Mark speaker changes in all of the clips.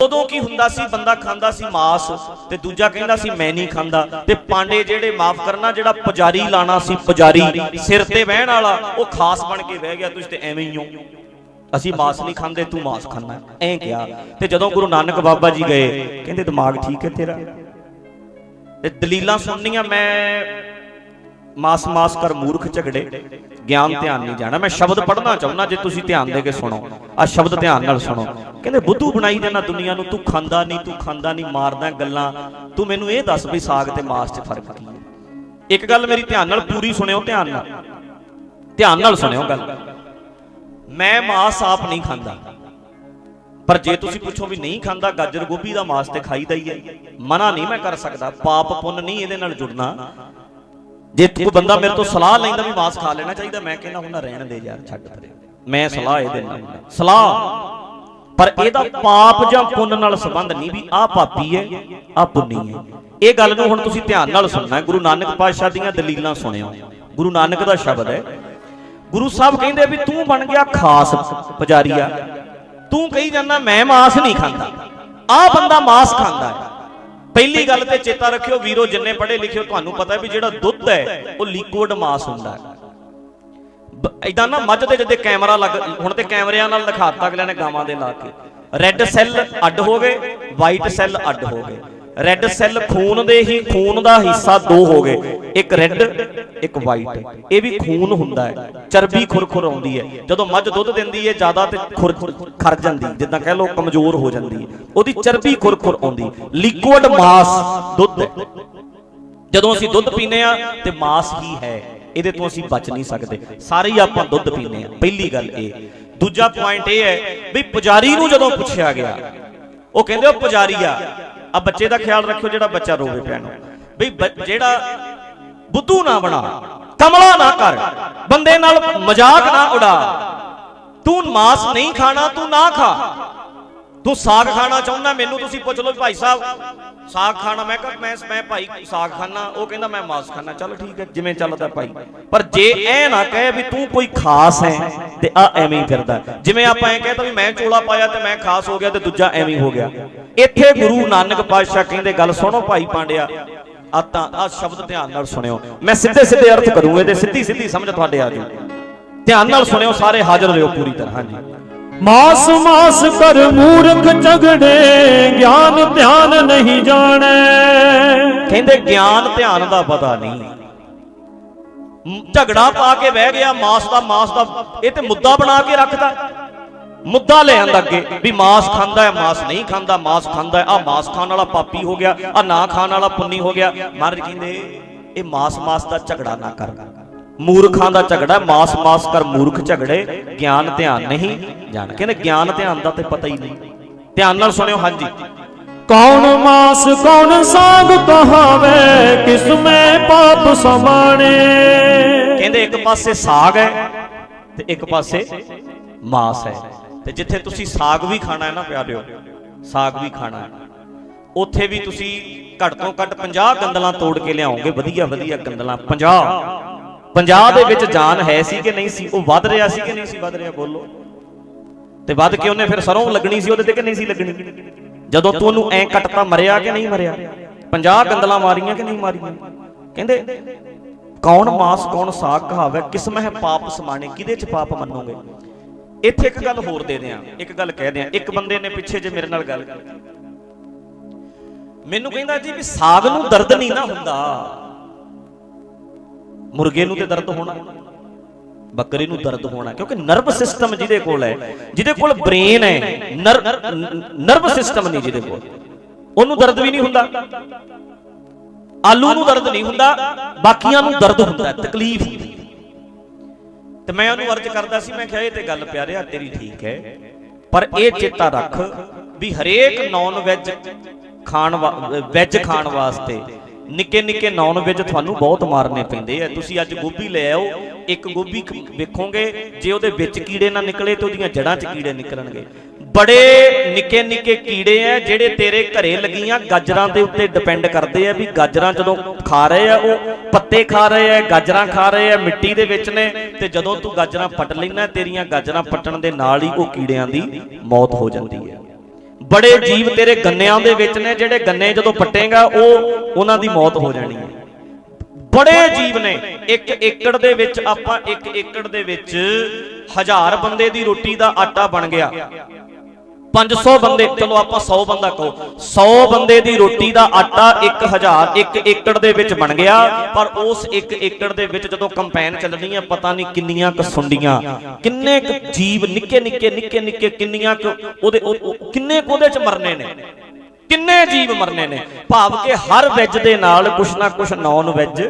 Speaker 1: ਉਦੋਂ ਕੀ ਹੁੰਦਾ ਸੀ? ਬੰਦਾ ਖਾਂਦਾ ਸੀ ਮਾਸ ਤੇ ਦੂਜਾ ਕਹਿੰਦਾ ਸੀ, ਮੈਂ ਨਹੀਂ ਖਾਂਦਾ। ਤੇ ਪਾਂਡੇ ਜਿਹੜੇ ਮਾਫ ਕਰਨਾ, ਜਿਹੜਾ ਪੁਜਾਰੀ ਲਾਣਾ ਸੀ, ਪੁਜਾਰੀ ਸਿਰ ਤੇ ਬਹਿਣ ਵਾਲਾ, ਉਹ ਖਾਸ ਬਣ ਕੇ ਬਹਿ ਗਿਆ, ਤੁਸੀਂ ਤੇ ਐਵੇਂ ਹੀ ਹੋ। ਅਸੀਂ ਮਾਸ ਨਹੀਂ ਖਾਂਦੇ, ਤੂੰ ਮਾਸ ਖਾਣਾ ਐਂ ਕਿਹਾ। ਤੇ ਜਦੋਂ ਗੁਰੂ ਨਾਨਕ ਬਾਬਾ ਜੀ ਗਏ, ਕਹਿੰਦੇ, ਦਿਮਾਗ ਠੀਕ ਹੈ ਤੇਰਾ? ਤੇ ਦਲੀਲਾਂ ਸੁਣਨੀਆਂ, ਮੈਂ ਮਾਸ ਮਾਸ ਕਰ ਮੂਰਖ ਝਗੜੇ, ਗਿਆਨ ਧਿਆਨ ਨਹੀਂ ਜਾਣਾ। ਮੈਂ ਸ਼ਬਦ ਪੜ੍ਹਨਾ ਚਾਹੁੰਦਾ ਜੇ ਤੁਸੀਂ ਧਿਆਨ ਦੇ ਕੇ ਸੁਣੋ। ਆ ਸ਼ਬਦ ਧਿਆਨ ਨਾਲ ਸੁਣੋ। ਕਹਿੰਦੇ, ਬੁੱਧੂ ਬਣਾਈ ਦੇਣਾ ਦੁਨੀਆ ਨੂੰ ਤੂੰ ਖਾਂਦਾ ਨਹੀਂ, ਤੂੰ ਖਾਂਦਾ ਨਹੀਂ, ਮਾਰਦਾ ਗੱਲਾਂ। ਤੂੰ ਮੈਨੂੰ ਇਹ ਦੱਸ ਵੀ ਸਾਗ ਤੇ ਮਾਸ 'ਚ ਫ਼ਰਕ ਕੀ ਹੈ? ਇੱਕ ਗੱਲ ਮੇਰੀ ਧਿਆਨ ਨਾਲ ਪੂਰੀ ਸੁਣਿਓ, ਧਿਆਨ ਨਾਲ। ਧਿਆਨ ਨਾਲ ਸੁਣਿਓ ਗੱਲ। ਮੈਂ ਮਾਸ ਆਪ ਨਹੀਂ ਖਾਂਦਾ। ਪਰ ਜੇ ਤੁਸੀਂ ਪੁੱਛੋ ਵੀ ਨਹੀਂ ਖਾਂਦਾ, ਗਾਜਰ ਗੋਭੀ ਦਾ ਮਾਸ ਤੇ ਖਾਈਦਾ ਹੀ ਹੈ। ਮਨਾ ਨਹੀਂ ਮੈਂ ਕਰ ਸਕਦਾ। ਪਾਪ ਪੁੰਨ ਨਹੀਂ ਇਹਦੇ ਨਾਲ ਜੁੜਨਾ। ਜੇ ਕੋਈ ਬੰਦਾ ਮੇਰੇ ਤੋਂ ਸਲਾਹ ਲੈਂਦਾ ਵੀ ਮਾਸ ਖਾ ਲੈਣਾ ਚਾਹੀਦਾ, ਮੈਂ ਕਹਿੰਦਾ ਹੁੰਦਾ, ਰਹਿਣ ਦੇ ਯਾਰ, ਛੱਡ ਪਰੇ। ਮੈਂ ਸਲਾਹ ਇਹਦੇ ਨਾਲ ਸਲਾਹ। ਪਰ ਇਹਦਾ ਪਾਪ ਜਾਂ ਪੁੰਨ ਨਾਲ ਸੰਬੰਧ ਨਹੀਂ ਵੀ ਆਹ ਪਾਪੀ ਹੈ, ਆਹ ਪੁੰਨੀ ਹੈ। ਇਹ ਗੱਲ ਨੂੰ ਹੁਣ ਤੁਸੀਂ ਧਿਆਨ ਨਾਲ ਸੁਣਨਾ ਗੁਰੂ ਨਾਨਕ ਪਾਤਸ਼ਾਹ ਦੀਆਂ ਦਲੀਲਾਂ ਸੁਣਿਓ। ਗੁਰੂ ਨਾਨਕ ਦਾ ਸ਼ਬਦ ਹੈ। ਗੁਰੂ ਸਾਹਿਬ ਕਹਿੰਦੇ ਵੀ ਤੂੰ ਬਣ ਗਿਆ ਖਾਸ ਪੁਜਾਰੀਆ। ਤੂੰ ਕਹੀ ਜਾਂਦਾ, ਮੈਂ ਮਾਸ ਨਹੀਂ ਖਾਂਦਾ। ਆਹ ਬੰਦਾ ਮਾਸ ਖਾਂਦਾ ਹੈ। ਪਹਿਲੀ ਗੱਲ ਤੇ ਚੇਤਾ ਰੱਖਿਓ, ਵੀਰੋ, ਜਿੰਨੇ ਪੜ੍ਹੇ ਲਿਖਿਓ ਤੁਹਾਨੂੰ ਪਤਾ ਹੈ ਵੀ ਜਿਹੜਾ ਦੁੱਧ ਹੈ, ਉਹ ਲਿਕੁਇਡ ਮਾਸ ਹੁੰਦਾ ਹੈ। ਇਦਾਂ ਨਾ ਮੱਝ ਦੇ ਜਦੇ ਕੈਮਰਾ ਲੱਗ, ਹੁਣ ਤੇ ਕੈਮਰਿਆਂ ਨਾਲ ਦਿਖਾਤਾ ਅਗਲਿਆਂ ਨੇ ਗਾਵਾਂ ਦੇ ਲਾ ਕੇ। ਰੈੱਡ ਸੈੱਲ ਅੱਡ ਹੋ ਗਏ ਵਾਈਟ ਸੈੱਲ ਅੱਡ ਹੋ ਗਏ ਰੈੱਡ ਸੈੱਲ ਖੂਨ ਦੇ ਹੀ ਖੂਨ ਦਾ ਹਿੱਸਾ ਦੋ ਹੋ ਗਏ। ਇੱਕ ਰੈੱਡ ਇੱਕ ਵਾਈਟ ਇਹ ਵੀ ਖੂਨ ਹੁੰਦਾ ਹੈ। ਚਰਬੀ ਖੁਰਖੁਰ ਆਉਂਦੀ ਹੈ। ਜਦੋਂ ਮੱਝ ਦੁੱਧ ਦਿੰਦੀ ਹੈ, ਜ਼ਿਆਦਾ ਤੇ ਖੁਰ ਖਰ ਜਾਂਦੀ ਜਿੱਦਾਂ ਕਹਿ ਲਓ ਕਮਜ਼ੋਰ ਹੋ ਜਾਂਦੀ ਹੈ। ਉਹਦੀ ਚਰਬੀ ਖੁਰਖੁਰ ਆਉਂਦੀ ਲਿਕੁਇਡ ਮਾਸ ਦੁੱਧ ਜਦੋਂ ਅਸੀਂ ਦੁੱਧ ਪੀਨੇ ਆ ਤੇ ਮਾਸ ਹੀ ਹੈ। ਇਹਦੇ ਤੋਂ ਅਸੀਂ ਬਚ ਨਹੀਂ ਸਕਦੇ। ਸਾਰੇ ਹੀ ਆਪਾਂ ਦੁੱਧ ਪੀਨੇ ਆ ਪਹਿਲੀ ਗੱਲ ਇਹ। ਦੂਜਾ ਪੁਆਇੰਟ ਇਹ ਹੈ ਵੀ ਪੁਜਾਰੀ ਨੂੰ ਜਦੋਂ ਪੁੱਛਿਆ ਗਿਆ, ਉਹ ਕਹਿੰਦੇ ਉਹ ਪੁਜਾਰੀ ਆ। ਆ ਬੱਚੇ ਦਾ ਖਿਆਲ ਰੱਖਿਓ ਜਿਹੜਾ ਬੱਚਾ ਰੋਵੇ ਪਿਆ ਨੂੰ ਵੀ ਜਿਹੜਾ ਬੁੱਧੂ ਨਾ ਬਣਾ, ਕਮਲਾ ਨਾ ਕਰ, ਬੰਦੇ ਨਾਲ ਮਜ਼ਾਕ ਨਾ ਉਡਾ, ਤੂੰ ਮਾਸ ਨਹੀਂ ਖਾਣਾ, ਤੂੰ ਨਾ ਖਾ। ਤੂੰ ਸਾਗ ਖਾਣਾ ਚਾਹੁੰਦਾ, ਮੈਨੂੰ ਤੁਸੀਂ ਪੁੱਛ ਲਓ ਭਾਈ ਸਾਹਿਬ, ਸਾਗ ਖਾਣਾ, ਮੈਂ ਕਹਾਂ, ਮੈਂ ਮੈਂ ਭਾਈ ਸਾਗ ਖਾਣਾ ਉਹ ਕਹਿੰਦਾ ਮੈਂ ਮਾਸ ਖਾਣਾ ਚਲੋ ਠੀਕ ਹੈ, ਜਿਵੇਂ ਚੱਲਦਾ ਭਾਈ। ਪਰ ਜੇ ਐ ਨਾ ਕਹੇ ਵੀ ਤੂੰ ਕੋਈ ਖਾਸ ਹੈ, ਤੇ ਆ ਐਵੇਂ ਹੀ ਫਿਰਦਾ। ਜਿਵੇਂ ਆਪਾਂ ਐ ਕਹਤਾ ਵੀ ਮੈਂ ਚੋਲਾ ਪਾਇਆ ਤੇ ਮੈਂ ਖਾਸ ਹੋ ਗਿਆ ਤੇ ਦੂਜਾ ਐਵੇਂ ਹੋ ਗਿਆ। ਇੱਥੇ ਗੁਰੂ ਨਾਨਕ ਪਾਤਸ਼ਾਹ ਕਹਿੰਦੇ, ਗੱਲ ਸੁਣੋ ਭਾਈ ਪਾਂਡਿਆ, ਆ ਤਾਂ ਆ ਸ਼ਬਦ ਧਿਆਨ ਨਾਲ ਸੁਣਿਓ। ਮੈਂ ਸਿੱਧੇ ਸਿੱਧੇ ਅਰਥ ਕਰੂੰ ਤੇ ਸਿੱਧੀ ਸਿੱਧੀ ਸਮਝ ਤੁਹਾਡੇ ਆ ਜੂ ਧਿਆਨ ਨਾਲ ਸੁਣਿਓ, ਸਾਰੇ ਹਾਜ਼ਰ ਰਹੋ ਪੂਰੀ ਤਰ੍ਹਾਂ, ਹਾਂਜੀ।
Speaker 2: ਮਾਸ ਮਾਸ ਕਰ ਮੂਰਖ ਝਗੜੇ, ਗਿਆਨ ਧਿਆਨ ਨਹੀਂ ਜਾਣੈ।
Speaker 1: ਕਹਿੰਦੇ ਗਿਆਨ ਧਿਆਨ ਦਾ ਪਤਾ ਨਹੀਂ। ਝਗੜਾ ਪਾ ਕੇ ਬਹਿ ਗਿਆ, ਮਾਸ ਦਾ ਮਾਸ ਦਾ, ਇਹ ਤੇ ਮੁੱਦਾ ਬਣਾ ਕੇ ਰੱਖਦਾ। ਮੁੱਦਾ ਲੈ ਆਂਦਾ ਅੱਗੇ, ਵੀ ਮਾਸ ਖਾਂਦਾ ਹੈ, ਮਾਸ ਨਹੀਂ ਖਾਂਦਾ, ਮਾਸ ਖਾਂਦਾ ਹੈ ਆ ਮਾਸ ਖਾਣ ਵਾਲਾ ਪਾਪੀ ਹੋ ਗਿਆ ਆ ਨਾ ਖਾਣ ਵਾਲਾ ਪੁੰਨੀ ਹੋ ਗਿਆ। ਮਹਾਰਾਜ ਕਹਿੰਦੇ, ਇਹ ਮਾਸ ਮਾਸ ਦਾ ਝਗੜਾ ਨਾ ਕਰ। ਮੂਰਖਾਂ ਦਾ ਝਗੜਾ ਮਾਸ ਮਾਸ ਕਰ ਮੂਰਖ ਝਗੜੇ ਗਿਆਨ ਧਿਆਨ ਨਹੀਂ। ਜਾਣ ਕਹਿੰਦੇ ਗਿਆਨ ਧਿਆਨ ਦਾ ਤੇ ਪਤਾ ਹੀ ਨਹੀਂ। ਧਿਆਨ ਨਾਲ ਸੁਣਿਓ ਹਾਂਜੀ।
Speaker 2: ਕੌਣ ਮਾਸ ਕੌਣ ਸਾਗ ਕਹਾਵੇ ਕਿਸ ਮੈਂ ਪਾਪ ਸਮਾਣੇ
Speaker 1: ਕਹਿੰਦੇ ਇੱਕ ਪਾਸੇ ਸਾਗ ਹੈ ਤੇ ਇੱਕ ਪਾਸੇ ਮਾਸ ਹੈ। ਤੇ ਜਿੱਥੇ ਤੁਸੀਂ ਸਾਗ ਵੀ ਖਾਣਾ ਹੈ ਨਾ ਪਿਆਰਿਓ ਸਾਗ ਵੀ ਖਾਣਾ ਹੈ। ਉੱਥੇ ਵੀ ਤੁਸੀਂ ਘੱਟ ਤੋਂ ਘੱਟ 50 ਗੰਦਲਾਂ ਤੋੜ ਕੇ ਲਿਆਓਗੇ ਵਧੀਆ ਵਧੀਆ ਗੰਦਲਾਂ 50 50 ਦੇ ਵਿੱਚ ਜਾਨ ਹੈ ਸੀ ਕਿ ਨਹੀਂ ਸੀ? ਉਹ ਵੱਧ ਰਿਹਾ ਸੀ ਕਿ ਨਹੀਂ ਸੀ? ਵੱਧ ਰਿਹਾ ਬੋਲੋ। ਤੇ ਵੱਧ ਕੇ ਉਹਨੇ ਫਿਰ ਸਰੋਂ ਲੱਗਣੀ ਸੀ ਉਹਦੇ ਤੇ ਕਿ ਨਹੀਂ ਸੀ ਲੱਗਣੀ? ਜਦੋਂ ਤੂੰ ਉਹਨੂੰ ਐ ਕੱਟਤਾ ਮਰਿਆ ਕਿ ਨਹੀਂ ਮਰਿਆ? 50 ਗੰਦਲਾਂ ਮਾਰੀਆਂ ਕਿ ਨਹੀਂ ਮਾਰੀਆਂ? ਕਹਿੰਦੇ ਕੌਣ ਮਾਸ ਕੌਣ ਸਾਗ ਕਹਾਵੇ ਕਿਸ ਮਹਿ ਪਾਪ ਸਮਾਣੇ? ਕਿਹਦੇ ਚ ਪਾਪ ਮੰਨੋਗੇ? ਇੱਥੇ ਇੱਕ ਗੱਲ ਹੋਰ ਦੇ ਦਿਆਂ ਇੱਕ ਗੱਲ ਕਹਿ ਦਿਆਂ ਇੱਕ ਬੰਦੇ ਨੇ ਪਿੱਛੇ ਜੇ ਮੇਰੇ ਨਾਲ ਗੱਲ ਕੀਤੀ। ਮੈਨੂੰ ਕਹਿੰਦਾ ਜੀ ਵੀ ਸਾਗ ਨੂੰ ਦਰਦ ਨਹੀਂ ਨਾ ਹੁੰਦਾ। ਮੁਰਗੇ ਨੂੰ ਤੇ ਦਰਦ ਹੋਣਾ, ਬੱਕਰੇ ਨੂੰ ਦਰਦ ਹੋਣਾ, ਕਿਉਂਕਿ ਨਰਵ ਸਿਸਟਮ ਜਿਹਦੇ ਕੋਲ ਹੈ, ਜਿਹਦੇ ਕੋਲ ਬ੍ਰੇਨ ਹੈ ਨਰਵ ਸਿਸਟਮ ਨਹੀਂ ਜਿਹਦੇ ਕੋਲ। ਉਹਨੂੰ ਦਰਦ ਵੀ ਨਹੀਂ ਹੁੰਦਾ। ਆਲੂ ਨੂੰ ਦਰਦ ਨਹੀਂ ਹੁੰਦਾ, ਬਾਕੀਆਂ ਨੂੰ ਦਰਦ ਹੁੰਦਾ, ਤਕਲੀਫ ਹੁੰਦੀ ਤੇ ਮੈਂ ਉਹਨੂੰ ਅਰਜ਼ ਕਰਦਾ ਸੀ, ਮੈਂ ਕਿਹਾ ਇਹ ਤੇ ਗੱਲ ਪਿਆਰਿਆ ਤੇਰੀ ਠੀਕ ਹੈ, ਪਰ ਇਹ ਚੇਤਾ ਰੱਖ ਵੀ ਹਰੇਕ ਨਾਨ ਵੈਜ ਖਾਣ ਵੈਜ ਖਾਣ ਵਾਸਤੇ ਨਿੱਕੇ ਨਿੱਕੇ ਨਾਨ ਵੈਜ ਤੁਹਾਨੂੰ ਬਹੁਤ ਮਾਰਨੇ ਪੈਂਦੇ ਆ। ਤੁਸੀਂ ਅੱਜ ਗੋਭੀ ਲੈ ਆਓ, ਇੱਕ ਗੋਭੀ ਵੇਖੋਗੇ, ਜੇ ਉਹਦੇ ਵਿੱਚ ਕੀੜੇ ਨਾ ਨਿਕਲੇ ਤੇ ਉਹਦੀਆਂ ਜੜਾਂ 'ਚ ਕੀੜੇ ਨਿਕਲਣਗੇ। ਬੜੇ ਨਿੱਕੇ ਨਿੱਕੇ ਕੀੜੇ ਆ, ਜਿਹੜੇ ਤੇਰੇ ਘਰੇ ਲੱਗੀਆਂ, ਗਾਜਰਾਂ ਦੇ ਉੱਤੇ ਡਿਪੈਂਡ ਕਰਦੇ ਆ ਵੀ ਗਾਜਰਾਂ ਜਦੋਂ ਖਾ ਰਹੇ ਆ, ਉਹ ਪੱਤੇ ਖਾ ਰਹੇ ਆ, ਗਾਜਰਾਂ ਖਾ ਰਹੇ ਆ, ਮਿੱਟੀ ਦੇ ਵਿੱਚ ਨੇ, ਤੇ ਜਦੋਂ ਤੂੰ ਗਾਜਰਾਂ ਪੱਟ ਲੈਣਾ ਤੇਰੀਆਂ ਗਾਜਰਾਂ ਪੱਟਣ ਦੇ ਨਾਲ ਹੀ ਉਹ ਕੀੜਿਆਂ ਦੀ ਮੌਤ ਹੋ ਜਾਂਦੀ ਹੈ ਬੜੇ ਜੀਵ ਤੇਰੇ ਗੰਨਿਆਂ ਦੇ ਵਿੱਚ ਨੇ, ਜਿਹੜੇ ਗੰਨੇ ਜਦੋਂ ਪੱਟੇਗਾ, ਉਹ ਉਹਨਾਂ ਦੀ ਮੌਤ ਹੋ ਜਾਣੀ ਹੈ। ਬੜੇ ਜੀਵ ਨੇ, ਇੱਕ ਏਕੜ ਦੇ ਵਿੱਚ, ਆਪਾਂ ਇੱਕ ਏਕੜ ਦੇ ਵਿੱਚ ਹਜ਼ਾਰ ਬੰਦੇ ਦੀ ਰੋਟੀ ਦਾ ਆਟਾ ਬਣ ਗਿਆ। 500 ਬੰਦੇ, ਚਲੋ ਆਪਾਂ 100 ਬੰਦਾ ਕਹੋ। 100 ਬੰਦੇ ਦੀ ਰੋਟੀ ਦਾ ਆਟਾ 1000 ਇੱਕ ਏਕੜ ਦੇ ਵਿੱਚ ਬਣ ਗਿਆ, ਪਰ ਉਸ ਇੱਕ ਏਕੜ ਦੇ ਵਿੱਚ ਜਦੋਂ ਕੰਪੈਨ ਚੱਲਣੀ ਹੈ ਪਤਾ ਨਹੀਂ ਕਿੰਨੀਆਂ ਕ ਸੁੰਡੀਆਂ, ਕਿੰਨੇ ਕ ਜੀਵ ਨਿੱਕੇ ਨਿੱਕੇ ਨਿੱਕੇ ਨਿੱਕੇ, ਕਿੰਨੀਆਂ ਕ ਉਹਦੇ ਕਿੰਨੇ ਕੁ ਉਹਦੇ ਚ ਮਰਨੇ ਨੇ? ਕਿੰਨੇ ਜੀਵ ਮਰਨੇ ਨੇ? ਭਾਵ ਕਿ ਹਰ ਵੈਜ ਦੇ ਨਾਲ ਕੁਛ ਨਾ ਕੁਛ ਨਾਨ ਵੈਜ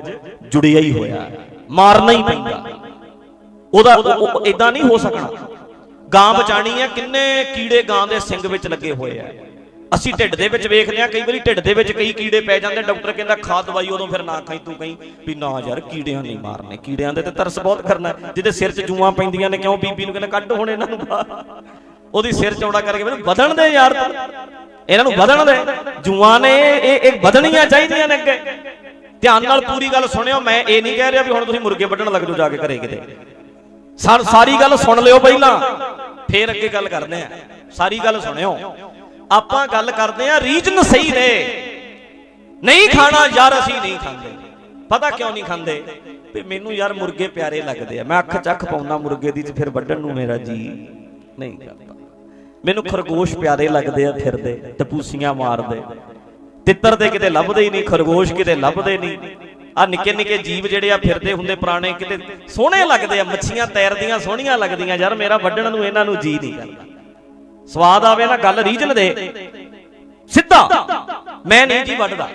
Speaker 1: ਜੁੜਿਆ ਹੀ ਹੋਇਆ। ਮਾਰਨਾ ਹੀ ਪੈਂਦਾ। ਉਹਦਾ ਇਦਾਂ ਨਹੀਂ ਹੋ ਸਕਣਾ। ਗਾਂ ਬਚਾਣੀ ਹੈ ਕਿੰਨੇ ਕੀੜੇ ਗਾਂ ਦੇ ਸਿੰਗ ਵਿੱਚ ਲੱਗੇ ਹੋਏ ਆ। ਅਸੀਂ ਢਿੱਡ ਦੇ ਵਿੱਚ ਵੇਖਦੇ ਆ, ਕਈ ਵਾਰੀ ਢਿੱਡ ਦੇ ਵਿੱਚ ਕਈ ਕੀੜੇ ਪੈ ਜਾਂਦੇ ਡਾਕਟਰ ਕਹਿੰਦਾ, ਖਾ ਦਵਾਈ ਉਦੋਂ ਫਿਰ ਨਾ ਖਾਈ ਤੂੰ ਕਹੀਂ ਵੀ ਨਾ ਯਾਰ, ਕੀੜਿਆਂ ਨਹੀਂ ਮਾਰਨੇ, ਕੀੜਿਆਂ ਦੇ ਤੇ ਤਰਸ ਬਹੁਤ ਕਰਨਾ ਜਿਹਦੇ ਸਿਰ 'ਚ ਜੂਆਂ ਪੈਂਦੀਆਂ ਨੇ, ਕਿਉਂ ਬੀਬੀ ਨੂੰ ਕਹਿੰਦਾ, ਕੱਢ ਹੁਣ ਇਹਨਾਂ ਨੂੰ ਉਹਦੀ ਸਿਰ ਚੌੜਾ ਕਰਕੇ ਮੈਨੂੰ ਵਧਣ ਦੇ ਯਾਰ। ਇਹਨਾਂ ਨੂੰ ਵਧਣ ਦੇ। ਜੂਆਂ ਨੇ ਇਹ ਇਹ ਵਧਣੀਆਂ ਚਾਹੀਦੀਆਂ ਨੇ ਅੱਗੇ। ਧਿਆਨ ਨਾਲ ਪੂਰੀ ਗੱਲ ਸੁਣਿਓ, ਮੈਂ ਇਹ ਨਹੀਂ ਕਹਿ ਰਿਹਾ ਵੀ ਹੁਣ ਤੁਸੀਂ ਮੁਰਗੇ ਵੱਢਣ ਲੱਗ ਜਾਓ ਜਾ ਕੇ ਘਰੇ ਕਿਤੇ। ਸਾਰੀ ਗੱਲ ਸੁਣ ਲਿਓ ਪਹਿਲਾਂ। ਫੇਰ ਅੱਗੇ ਗੱਲ ਕਰਦੇ ਆ। ਸਾਰੀ ਗੱਲ ਸੁਣਿਓ। ਆਪਾਂ ਗੱਲ ਕਰਦੇ ਆ ਰੀਜਨ ਸਹੀ ਨੇ। ਨਹੀਂ ਖਾਣਾ ਯਾਰ ਅਸੀਂ ਨਹੀਂ ਖਾਂਦੇ। ਪਤਾ ਕਿਉਂ ਨਹੀਂ ਖਾਂਦੇ? ਵੀ ਮੈਨੂੰ ਯਾਰ ਮੁਰਗੇ ਪਿਆਰੇ ਲੱਗਦੇ ਆ। ਮੈਂ ਅੱਖ ਚੱਖ ਪਾਉਂਦਾ ਮੁਰਗੇ ਦੀ ਤੇ ਫਿਰ ਵੱਢਣ ਨੂੰ ਮੇਰਾ ਜੀ ਨਹੀਂ ਕਰਦਾ। ਮੈਨੂੰ ਖਰਗੋਸ਼ ਪਿਆਰੇ ਲੱਗਦੇ ਆ ਫਿਰਦੇ ਟਪੂਸੀਆਂ ਮਾਰਦੇ। ਤਿੱਤਰ ਦੇ ਕਿਤੇ ਲੱਭਦੇ ਹੀ ਨਹੀਂ, ਖਰਗੋਸ਼ ਕਿਤੇ ਲੱਭਦੇ ਨਹੀਂ। ਆ ਨਿੱਕੇ ਨਿੱਕੇ ਜੀਵ ਜਿਹੜੇ ਆ ਫਿਰਦੇ ਹੁੰਦੇ ਪੁਰਾਣੇ, ਕਿਤੇ ਸੋਹਣੇ ਲੱਗਦੇ ਆ, ਮੱਛੀਆਂ ਤੈਰਦੀਆਂ ਸੋਹਣੀਆਂ ਲੱਗਦੀਆਂ। ਯਾਰ ਮੇਰਾ ਵੱਢਣ ਨੂੰ ਇਹਨਾਂ ਨੂੰ ਜੀ ਨਹੀਂ ਕਰਦਾ। ਸਵਾਦ ਆਵੇ ਨਾ, ਗੱਲ ਰੀਜਨ ਦੇ। ਸਿੱਧਾ। ਮੈਂ ਨਹੀਂ ਜੀ ਵੱਢਦਾ।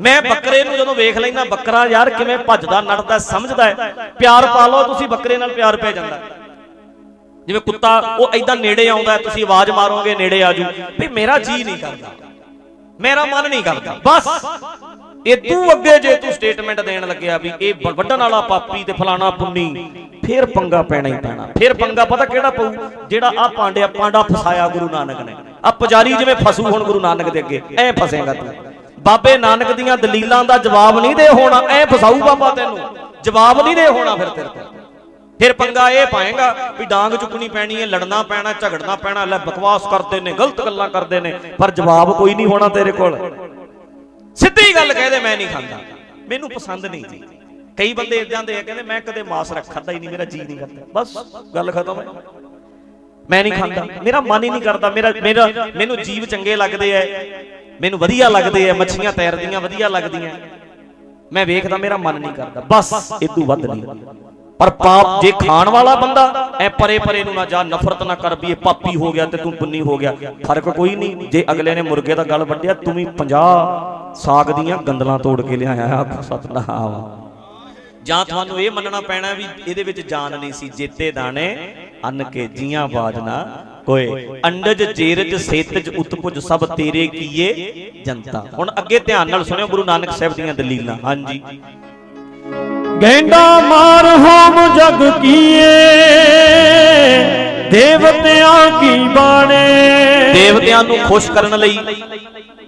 Speaker 1: ਮੈਂ ਬੱਕਰੇ ਨੂੰ ਜਦੋਂ ਵੇਖ ਲੈਣਾ ਬੱਕਰਾ ਯਾਰ ਕਿਵੇਂ ਭੱਜਦਾ ਨੜਦਾ ਸਮਝਦਾ ਹੈ। ਪਿਆਰ ਪਾ ਲਓ, ਤੁਸੀਂ ਬੱਕਰੇ ਨਾਲ ਪਿਆਰ ਪੈ ਜਾਂਦਾ। ਜਿਵੇਂ ਕੁੱਤਾ, ਉਹ ਐਦਾਂ ਨੇੜੇ ਆਉਂਦਾ ਤੁਸੀਂ ਆਵਾਜ਼ ਮਾਰੋਗੇ, ਨੇੜੇ ਆਜੂ ਵੀ ਮੇਰਾ ਜੀ ਨਹੀਂ ਕਰਦਾ। ਮੇਰਾ ਮਨ ਨਹੀਂ ਕਰਦਾ। ਬਸ। ਇਦੋਂ ਅੱਗੇ ਜੇ ਤੂੰ ਸਟੇਟਮੈਂਟ ਦੇਣ ਲੱਗਿਆ ਵੀ ਇਹ ਵ- ਵੱਢਣ ਵਾਲਾ ਪਾਪੀ ਤੇ ਫਲਾਣਾ ਪੁੰਨੀ, ਫੇਰ ਪੰਗਾ ਪੈਣਾ ਹੀ ਪੈਣਾ। ਫੇਰ ਪੰਗਾ ਪਤਾ ਕਿਹੜਾ ਪਊ? ਜਿਹੜਾ ਆ ਪਾਂਡਿਆ ਪਾਂਡਾ ਫਸਾਇਆ ਗੁਰੂ ਨਾਨਕ ਨੇ। ਆ ਪੁਜਾਰੀ ਜਿਵੇਂ ਫਸੂ ਹੁਣ ਗੁਰੂ ਨਾਨਕ ਦੇ ਅੱਗੇ, ਐ ਫਸੇਗਾ ਤੂੰ। ਬਾਬੇ ਨਾਨਕ ਦੀਆਂ ਦਲੀਲਾਂ ਦਾ ਜਵਾਬ ਨਹੀਂ ਦੇ ਹੋਣਾ, ਐ ਫਸਾਊ ਬਾਬਾ ਤੈਨੂੰ। ਜਵਾਬ ਨਹੀਂ ਦੇ ਹੋਣਾ ਫਿਰ ਤੇਰੇ ਤੋਂ। ਫਿਰ ਪੰਗਾ ਇਹ ਪਾਏਗਾ ਵੀ ਡਾਂਗ ਚੁੱਕਣੀ ਪੈਣੀ ਹੈ, ਲੜਨਾ ਪੈਣਾ, ਝਗੜਨਾ ਪੈਣਾ, ਲੈ ਬਕਵਾਸ ਕਰਦੇ ਨੇ, ਗਲਤ ਗੱਲਾਂ ਕਰਦੇ ਨੇ, ਪਰ ਜਵਾਬ ਕੋਈ ਨਹੀਂ ਹੋਣਾ ਤੇਰੇ ਕੋਲ। ਸਿੱਧੀ ਗੱਲ ਕਹਦੇ ਮੈਂ ਨਹੀਂ ਖਾਂਦਾ। ਮੈਨੂੰ ਪਸੰਦ ਨਹੀਂ ਜੀ। ਕਈ ਬੰਦੇ ਇਦਾਂ ਦੇ ਆ, ਕਹਿੰਦੇ ਮੈਂ ਕਦੇ ਮਾਸ ਰੱਖਦਾ ਹੀ ਨਹੀਂ, ਮੇਰਾ ਜੀ ਨਹੀਂ ਕਰਦਾ। ਬਸ, ਗੱਲ ਖਤਮ ਹੈ। ਮੈਂ ਨਹੀਂ ਖਾਂਦਾ। ਮੇਰਾ ਮਨ ਹੀ ਨਹੀਂ ਕਰਦਾ। ਮੇਰਾ ਮੇਰਾ, ਮੈਨੂੰ ਜੀਵ ਚੰਗੇ ਲੱਗਦੇ ਐ। ਮੈਨੂੰ ਵਧੀਆ ਲੱਗਦੇ ਐ। ਮੱਛੀਆਂ ਤੈਰਦੀਆਂ, ਵਧੀਆ ਲੱਗਦੀਆਂ। ਮੈਂ ਵੇਖਦਾ, ਮੇਰਾ ਮਨ ਨਹੀਂ ਕਰਦਾ। ਬਸ ਇਦੋਂ ਵੱਧ ਨਹੀਂ। ਪਰ ਪਾਪ ਜੇ ਖਾਣ ਵਾਲਾ ਬੰਦਾ ਐ ਪਰੇ ਪਰੇ ਨੂੰ ਨਾ ਜਾ ਨਫ਼ਰਤ ਨਾ ਕਰ ਵੀ ਇਹ ਪਾਪੀ ਹੋ ਗਿਆ ਤੇ ਤੂੰ ਪੁੰਨੀ ਹੋ ਗਿਆ। ਫ਼ਰਕ ਕੋਈ ਨਹੀਂ। ਜੇ ਅਗਲੇ ਨੇ ਮੁਰਗੇ ਦਾ ਗਲ ਵੱਢਿਆ ਤੂੰ ਵੀ 50 ਸਾਗ ਦੀਆਂ ਗੰਦਲਾਂ ਤੋੜ ਕੇ ਲਿਆਇਆ ਆਖੋ ਸਤਨਾਮ। ਜਾਂ ਤੁਹਾਨੂੰ ਇਹ ਮੰਨਣਾ ਪੈਣਾ ਵੀ ਇਹਦੇ ਵਿੱਚ ਜਾਨ ਨਹੀਂ ਸੀ ਜੇਤੇ ਦਾਣੇ ਅੰਨ ਕੇ ਜੀਆਂ ਬਾਜ ਨਾ ਕੋਏ। ਅੰਡਜ ਜੇਰਜ ਸੇਤਜ ਉਤਪੁਜ ਸਭ ਤੇਰੇ ਕੀਏ ਜਨਤਾ। ਹੁਣ ਅੱਗੇ ਧਿਆਨ ਨਾਲ ਸੁਣਿਓ ਗੁਰੂ ਨਾਨਕ ਸਾਹਿਬ ਦੀਆਂ ਦਲੀਲਾਂ। ਹਾਂਜੀ।
Speaker 2: ਗੈਂਡਾ ਹੋਮ ਜਗ ਕੀਏ ਦੇਵਤਿਆਂ ਕੀ ਬਾਣੇ?
Speaker 1: ਦੇਵਤਿਆਂ ਨੂੰ ਖੁਸ਼ ਕਰਨ ਲਈ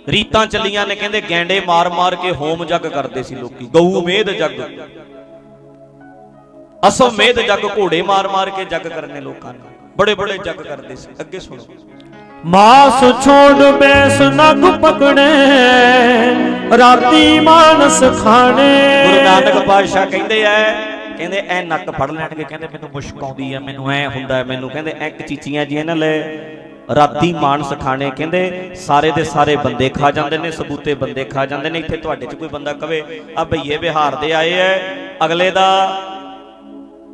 Speaker 1: ਰੀਤਾਂ ਚੱਲੀਆਂ ਨੇ ਕਹਿੰਦੇ ਗੈਂਡੇ ਮਾਰ-ਮਾਰ ਕੇ ਹੋਮ ਜਗ ਕਰਦੇ ਸੀ ਲੋਕੀ ਗਊ ਮੇਧ ਜਗ। ਅਸੋ ਮੇਧ ਜਗ ਘੋੜੇ ਮਾਰ-ਮਾਰ ਕੇ ਜਗ ਕਰਨੇ ਲੋਕਾਂ ਨੇ ਬੜੇ ਬੜੇ ਜਗ ਕਰਦੇ ਸੀ ਅੱਗੇ ਸੁਣੋ।
Speaker 2: ਮਾਸ ਛੋੜ ਬੈਸ ਨਗ ਪਕੜੇ ਰਾਤੀ ਮਾਨਸ ਖਾਣੇ।
Speaker 1: ਗੁਰੂ ਨਾਨਕ ਪਾਤਸ਼ਾਹ ਕਹਿੰਦੇ ਐ ਕਹਿੰਦੇ, ਐ ਨੱਕ ਫੜ ਲੈਣਗੇ ਕਹਿੰਦੇ, ਮੈਨੂੰ ਮੁਸ਼ਕ ਆਉਂਦੀ ਐ ਮੈਨੂੰ ਐ ਹੁੰਦਾ ਮੈਨੂੰ ਕਹਿੰਦੇ, ਐ ਕਚੀਚੀਆਂ ਜੀ ਇਹਨਾਂ ਲੈ, ਰਾਤੀ ਮਾਨਸ ਖਾਣੇ ਕਹਿੰਦੇ, ਸਾਰੇ ਦੇ ਸਾਰੇ ਬੰਦੇ ਖਾ ਜਾਂਦੇ ਨੇ, ਸਬੂਤੇ ਬੰਦੇ ਖਾ ਜਾਂਦੇ ਨੇ, ਇੱਥੇ ਤੁਹਾਡੇ 'ਚ ਕੋਈ ਬੰਦਾ ਕਵੇ, ਆ ਭਈਏ ਬਿਹਾਰ ਦੇ ਆਏ ਐ, ਅਗਲੇ ਦਾ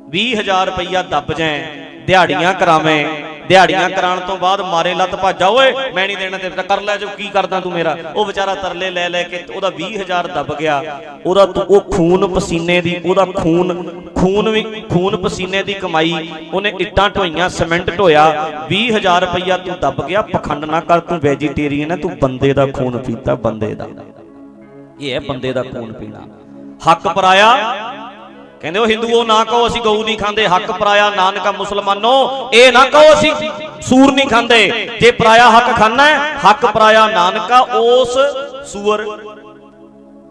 Speaker 1: 20000 ਰੁਪਈਆ ਦੱਬ ਜਾਏ, ਦਿਹਾੜੀਆਂ ਕਰਾਵੇਂ ਦਿਹਾੜੀਆਂ ਕਰਾਉਣ ਤੋਂ ਬਾਅਦ ਮਾਰੇ ਲੱਤ ਭੱਜਾ ਓਏ, ਮੈਂ ਨਹੀਂ ਦੇਣਾ ਤੇਰੇ ਕਰ ਲੈ ਜੋ, ਕੀ ਕਰਦਾ ਤੂੰ ਮੇਰਾ? ਉਹ ਵਿਚਾਰਾ ਤਰਲੇ ਲੈ ਲੈ ਕੇ ਉਹਦਾ 20000 ਦੱਬ ਗਿਆ। ਉਹਦਾ ਉਹ ਖੂਨ ਪਸੀਨੇ ਦੀ, ਉਹਦਾ ਖੂਨ ਖੂਨ ਵੀ, ਖੂਨ ਪਸੀਨੇ ਦੀ ਕਮਾਈ, ਉਹਨੇ ਇੱਟਾਂ ਢੋਈਆਂ, ਸਿਮੈਂਟ ਢੋਇਆ 20000 ਰੁਪਈਆ ਤੂੰ ਦੱਬ ਗਿਆ, ਪਖੰਡ ਨਾ ਕਰ, ਤੂੰ ਵੈਜੀਟੇਰੀਅਨ ਹੈ ਤੂੰ ਬੰਦੇ ਦਾ ਖੂਨ ਪੀਤਾ, ਬੰਦੇ ਦਾ। ਇਹ ਹੈ ਬੰਦੇ ਦਾ ਖੂਨ ਪੀਣਾ। ਹੱਕ ਪਰਾਇਆ ਕਹਿੰਦੇ ਉਹ ਹਿੰਦੂਓ ਨਾ ਕਹੋ, ਅਸੀਂ ਗਊ ਨਹੀਂ ਖਾਂਦੇ, ਹੱਕ ਪਰਾਇਆ ਨਾਨਕਾ ਮੁਸਲਮਾਨੋ, ਇਹ ਨਾ ਕਹੋ, ਅਸੀਂ ਸੂਰ ਨਹੀਂ ਖਾਂਦੇ। ਜੇ ਪਰਾਇਆ ਹੱਕ ਖਾਣਾ ਹੈ, ਹੱਕ ਪਰਾਇਆ ਨਾਨਕਾ, ਉਸ ਸੂਰ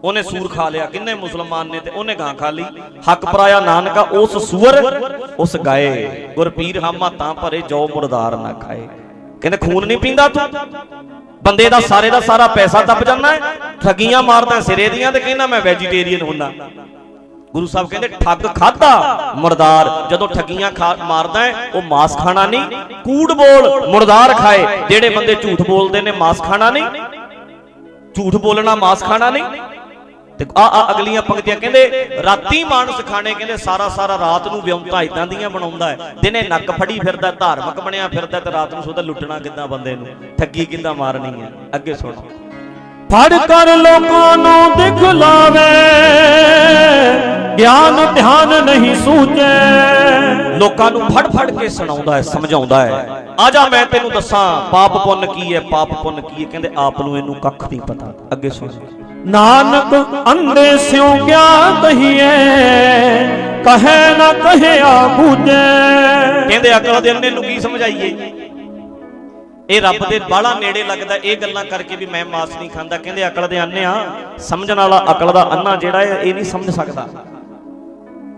Speaker 1: ਉਹਨੇ ਸੂਰ ਖਾ ਲਿਆ। ਕਿੰਨੇ ਮੁਸਲਮਾਨ ਨੇ ਤੇ ਉਹਨੇ ਗਾਂ ਖਾ ਲਈ। ਹੱਕ ਪਰਾਇਆ ਨਾਨਕਾ, ਉਸ ਸੂਰ, ਉਸ ਗਾਏ। ਗੁਰਪੀਰ ਹਾਮਾ ਤਾਂ ਭਰੇ, ਜੋ ਮੁਰਦਾਰ ਨਾ ਖਾਏ। ਕਹਿੰਦੇ ਖੂਨ ਨਹੀਂ ਪੀਂਦਾ ਤੂੰ? ਬੰਦੇ ਦਾ ਸਾਰੇ ਦਾ ਸਾਰਾ ਪੈਸਾ ਦੱਬ ਜਾਂਦਾ ਹੈ। ਠੱਗੀਆਂ ਮਾਰਦਾ ਸਿਰੇ ਦੀਆਂ ਤੇ ਕਹਿੰਦਾ ਮੈਂ ਵੈਜੀਟੇਰੀਅਨ ਹੁੰਨਾ ਗੁਰੂ ਸਾਹਿਬ ਕਹਿੰਦੇ, ਠੱਗ ਖਾਦਾ ਮੁਰਦਾਰ ਜਦੋਂ ਠੱਗੀਆਂ ਮਾਰਦਾ ਉਹ ਮਾਸ ਖਾਣਾ ਨਹੀਂ, ਕੂੜ ਬੋਲ ਮੁਰਦਾਰ ਖਾਏ। ਜਿਹੜੇ ਬੰਦੇ ਝੂਠ ਬੋਲਦੇ ਨੇ, ਮਾਸ ਖਾਣਾ ਨਹੀਂ। ਝੂਠ ਬੋਲਣਾ, ਮਾਸ ਖਾਣਾ ਨਹੀਂ। ਤੇ ਆ ਆ ਅਗਲੀਆਂ ਪੰਕਤੀਆਂ ਕਹਿੰਦੇ, ਰਾਤੀ ਮਾਨਸ ਖਾਣੇ, ਕਹਿੰਦੇ, ਸਾਰਾ ਸਾਰਾ ਰਾਤ ਨੂੰ ਵਿਉਂਤਾ ਇਦਾਂ ਦੀਆਂ ਬਣਾਉਂਦਾ ਹੈ। ਦਿਨੇ ਨੱਕ ਫੜੀ ਫਿਰਦਾ ਧਾਰਮਿਕ ਬਣਿਆ ਫਿਰਦਾ ਤੇ ਰਾਤ ਨੂੰ ਸੋਦਾ ਲੁੱਟਣਾ ਕਿੱਦਾਂ ਬੰਦੇ ਨੂੰ? ਠੱਗੀ ਕਿੱਦਾਂ ਮਾਰਨੀ ਹੈ? ਅੱਗੇ ਸੁਣੋ।
Speaker 2: ਫੜ ਕਰ ਲੋਕਾਂ ਨੂੰ ਦਿਖਲਾਵੇ ਗਿਆਨ ਧਿਆਨ ਨਹੀਂ ਸੂਝੇ।
Speaker 1: ਲੋਕਾਂ ਨੂੰ ਫੜ ਫੜ ਕੇ ਸੁਣਾਉਂਦਾ ਹੈ ਸਮਝਾਉਂਦਾ ਹੈ। ਆ ਜਾ ਮੈਂ ਤੈਨੂੰ ਦੱਸਾਂ ਪਾਪ ਪੁੰਨ ਕੀ ਹੈ ਪਾਪ ਪੁੰਨ ਕੀ ਹੈ? ਕਹਿੰਦੇ ਆਪ ਨੂੰ ਇਹਨੂੰ ਕੱਖ ਨਹੀਂ ਪਤਾ। ਅੱਗੇ ਸੁਣੋ।
Speaker 2: ਨਾਨਕ ਅੰਦੇ ਸਿਉ ਕਿਆ ਕਹੀਏ? ਕਹੇ ਨਾ ਕਹਿਆ ਬੂਝੇ।
Speaker 1: ਕਹਿੰਦੇ ਅਕਲ ਦੇ ਅੰਨੇ ਨੂੰ ਕੀ ਸਮਝਾਈਏ? ਇਹ ਰੱਬ ਦੇ ਬਾਹਲਾ ਨੇੜੇ ਲੱਗਦਾ, ਇਹ ਗੱਲਾਂ ਕਰਕੇ ਵੀ ਮੈਂ ਮਾਸ ਨਹੀਂ ਖਾਂਦਾ। ਕਹਿੰਦੇ ਅਕਲ ਦੇ ਅੰਨੇ ਆ ਸਮਝਣ ਵਾਲਾ ਅਕਲ ਦਾ ਅੰਨਾ ਜਿਹੜਾ ਹੈ, ਇਹ ਨਹੀਂ ਸਮਝ ਸਕਦਾ।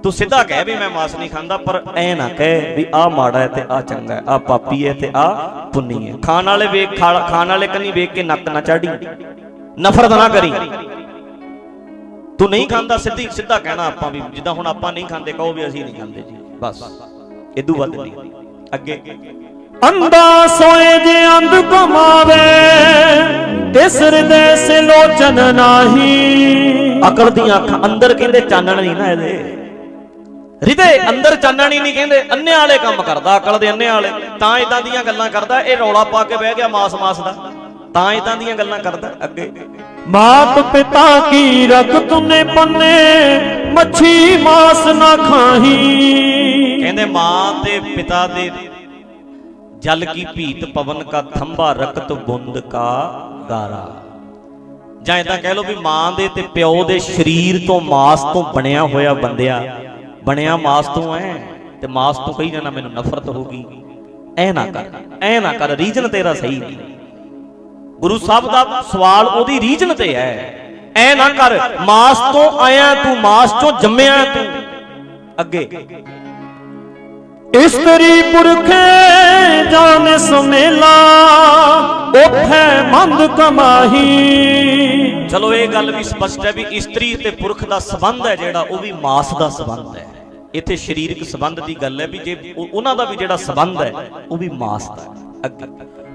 Speaker 1: ਤੂੰ ਸਿੱਧਾ ਕਹਿ ਵੀ ਮੈਂ ਮਾਸ ਨਹੀਂ ਖਾਂਦਾ, ਪਰ ਐ ਨਾ ਕਹਿ ਵੀ ਆ ਮਾੜਾ ਹੈ ਤੇ ਆ ਚੰਗਾ ਹੈ ਆ ਪਾਪੀ ਹੈ ਤੇ ਆ ਪੁੰਨੀ ਹੈ। ਖਾਣ ਵਾਲੇ ਵੇਖ ਖਾ- ਖਾਣ ਵਾਲੇ ਕੰਨੀ ਵੇਖ ਕੇ ਨੱਕ ਨਾ ਚਾੜੀ। ਨਫ਼ਰਤ ਨਾ ਕਰੀ। ਤੂੰ ਨਹੀਂ ਖਾਂਦਾ, ਸਿੱਧੀ ਸਿੱਧਾ ਕਹਿਣਾ ਆਪਾਂ ਵੀ, ਜਿੱਦਾਂ ਹੁਣ ਆਪਾਂ ਨਹੀਂ ਖਾਂਦੇ, ਕਹੋ ਵੀ ਅਸੀਂ ਨਹੀਂ ਖਾਂਦੇ ਜੀ, ਬਸ। ਇਦੋਂ ਵੱਧ ਨਹੀਂ। ਅੱਗੇ।
Speaker 2: ਅੰਦਾ ਸੋਏ ਜੇ ਅੰਧ ਕਮਾਵੇ ਤਿਸ ਹਿਰਦੇ ਸੇ ਲੋਚਨ ਨਾਹੀ।
Speaker 1: ਅਕਲ ਦੀਆਂ ਅੱਖਾਂ ਅੰਦਰ ਕਹਿੰਦੇ ਚਾਨਣ ਨਹੀਂ ਨਾ ਇਹਦੇ। ਹਿਰਦੇ ਅੰਦਰ ਚਾਨਣ ਹੀ ਨਹੀਂ ਕਹਿੰਦੇ ਅੰਨਿਆਂ ਵਾਲੇ ਕੰਮ ਕਰਦਾ ਅਕਲ ਦੇ ਅੰਨਿਆਂ ਵਾਲੇ। ਤਾਂ ਇਦਾਂ ਦੀਆਂ ਗੱਲਾਂ ਕਰਦਾ ਇਹ ਰੌਲਾ ਪਾ ਕੇ ਬਹਿ ਗਿਆ ਮਾਸ ਮਾਸ ਦਾ। ਤਾਂ ਇਦਾਂ ਦੀਆਂ ਗੱਲਾਂ ਕਰਦਾ ਅੱਗੇ।
Speaker 2: ਮਾਤ ਪਿਤਾ ਕੀ ਰਖਤ ਨੇ ਪੰਨੇ ਮੱਛੀ ਮਾਸ ਨਾ ਖਾਹੀ।
Speaker 1: ਕਹਿੰਦੇ ਮਾਂ ਤੇ ਪਿਤਾ ਦੇ ਜਲ ਕੀ ਭੀਤ ਪਵਨ ਕਾ ਥੰਬਾ ਰਕਤ ਬੁੰਦ ਕਾ ਗਾਰਾ। ਜਾਂ ਇਦਾਂ ਕਹਿ ਲਓ ਵੀ ਮਾਂ ਦੇ ਤੇ ਪਿਓ ਦੇ ਸਰੀਰ ਤੋਂ ਮਾਸ ਤੋਂ ਬਣਿਆ ਹੋਇਆ ਬੰਦਿਆ, ਬਣਿਆ ਮਾਸ ਤੋਂ ਐ, ਤੇ ਮਾਸ ਤੋਂ ਕਹੀ ਜਾਣਾ ਮੈਨੂੰ ਨਫ਼ਰਤ ਹੋ ਗਈ। ਐ ਨਾ ਕਰ, ਐ ਨਾ ਕਰ, ਰੀਜਨ ਤੇਰਾ ਸਹੀ ਨਹੀਂ। ਗੁਰੂ ਸਾਹਿਬ ਦਾ ਸਵਾਲ ਉਹਦੀ ਰੀਜਨ ਤੇ ਹੈ। ਐ ਨਾ ਕਰ, ਮਾਸ ਤੋਂ ਆਇਆ ਤੂੰ, ਮਾਸ ਤੋਂ ਜੰਮਿਆ ਤੂੰ। ਅੱਗੇ।
Speaker 2: ਇਸਤਰੀ ਪੁਰਖੇ ਜਾਨ ਸਮੇਲਾ ਉਠੈ ਮੰਦ ਕਮਾਹੀ।
Speaker 1: ਚਲੋ ਇਹ ਗੱਲ ਵੀ ਸਪਸ਼ਟ ਹੈ ਵੀ ਇਸਤਰੀ ਤੇ ਪੁਰਖ ਦਾ ਸੰਬੰਧ ਹੈ ਜਿਹੜਾ, ਉਹ ਵੀ ਮਾਸ ਦਾ ਸੰਬੰਧ ਹੈ। ਇੱਥੇ ਸਰੀਰਕ ਸੰਬੰਧ ਦੀ ਗੱਲ ਹੈ ਵੀ ਜੇ ਉਹਨਾਂ ਦਾ ਵੀ ਜਿਹੜਾ ਸੰਬੰਧ ਹੈ, ਉਹ ਵੀ ਮਾਸ ਦਾ ਅੱਗੇ।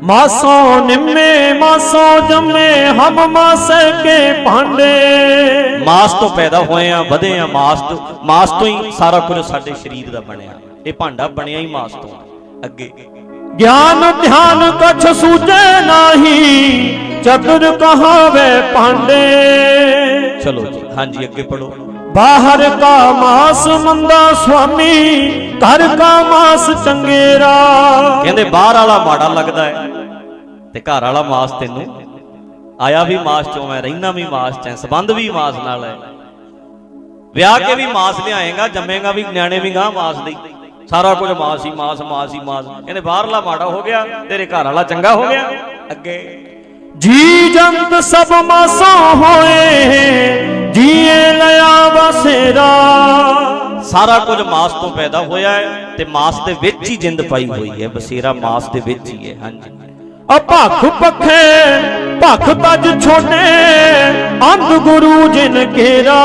Speaker 2: ਮਾਸੋ ਨਿੰਮੇ ਮਾਸੋ ਜੰਮੇ ਹਮ ਮਾਸੇ ਕੇ ਭਾਂਡੇ।
Speaker 1: ਮਾਸ ਤੋਂ ਪੈਦਾ ਹੋਏ ਆ ਵਧੇ ਆ ਮਾਸ ਤੋਂ ਮਾਸ ਤੋਂ ਹੀ ਸਾਰਾ ਕੁਝ ਸਾਡੇ ਸਰੀਰ ਦਾ ਬਣਿਆ। ਇਹ ਭਾਂਡਾ ਬਣਿਆ ਹੀ ਮਾਸ ਤੋਂ। ਅੱਗੇ।
Speaker 2: ਗਿਆਨ ਧਿਆਨ ਕਛ ਸੂਝੇ ਨਾਹੀ ਚਤੁਰ ਕਹਾਵੇ ਪਾਂਡੇ
Speaker 1: ਚਲੋ ਜੀ ਹਾਂਜੀ ਅੱਗੇ ਪੜੋ
Speaker 2: ਬਾਹਰ ਕਾ ਮਾਸ ਮੰਦਾ ਸੁਆਮੀ ਘਰ ਕਾ ਮਾਸ ਚੰਗੇਰਾ।
Speaker 1: ਕਹਿੰਦੇ ਬਾਹਰ ਵਾਲਾ ਮਾੜਾ ਲੱਗਦਾ ਹੈ ਤੇ ਘਰ ਵਾਲਾ ਮਾਸ ਤੈਨੂੰ ਆਇਆ ਵੀ ਮਾਸ ਚੋਂ ਮੈਂ ਰਹਿਣਾ ਵੀ ਮਾਸ ਚ ਹੈ ਸੰਬੰਧ ਵੀ ਮਾਸ ਨਾਲ ਹੈ। ਵਿਆਹ ਕੇ ਵੀ ਮਾਸ ਲਿਆਏਗਾ ਜੰਮੇਗਾ ਵੀ ਨਿਆਣੇ ਵੀ ਗਾਂ ਮਾਸ ਦੇ। ਸਾਰਾ ਕੁਝ ਮਾਸ ਹੀ ਮਾਸ ਮਾਸ ਹੀ ਮਾਸ। ਕਹਿੰਦੇ ਬਾਹਰਲਾ ਮਾੜਾ ਹੋ ਗਿਆ ਤੇਰੇ ਘਰ ਵਾਲਾ ਚੰਗਾ ਹੋ ਗਿਆ। ਅੱਗੇ।
Speaker 2: ਜੀ ਜੰਤ ਸਭ ਮਾਸੋਂ ਹੋਏ ਜੀਏ ਲਿਆ ਵਸੇਰਾ।
Speaker 1: ਸਾਰਾ ਕੁਝ ਮਾਸ ਤੋਂ ਪੈਦਾ ਹੋਇਆ ਹੈ ਤੇ ਮਾਸ ਦੇ ਵਿੱਚ ਹੀ ਜਿੰਦ ਪਾਈ ਹੋਈ ਹੈ ਬਸੇਰਾ ਮਾਸ ਦੇ ਵਿੱਚ ਹੀ ਹੈ ਹਾਂਜੀ।
Speaker 2: ਅਭਖ ਪਖੇ ਭਖ ਤਜ ਛੋਟੇ ਅੰਧ ਗੁਰੂ ਜਿਨ ਕੇਰਾ।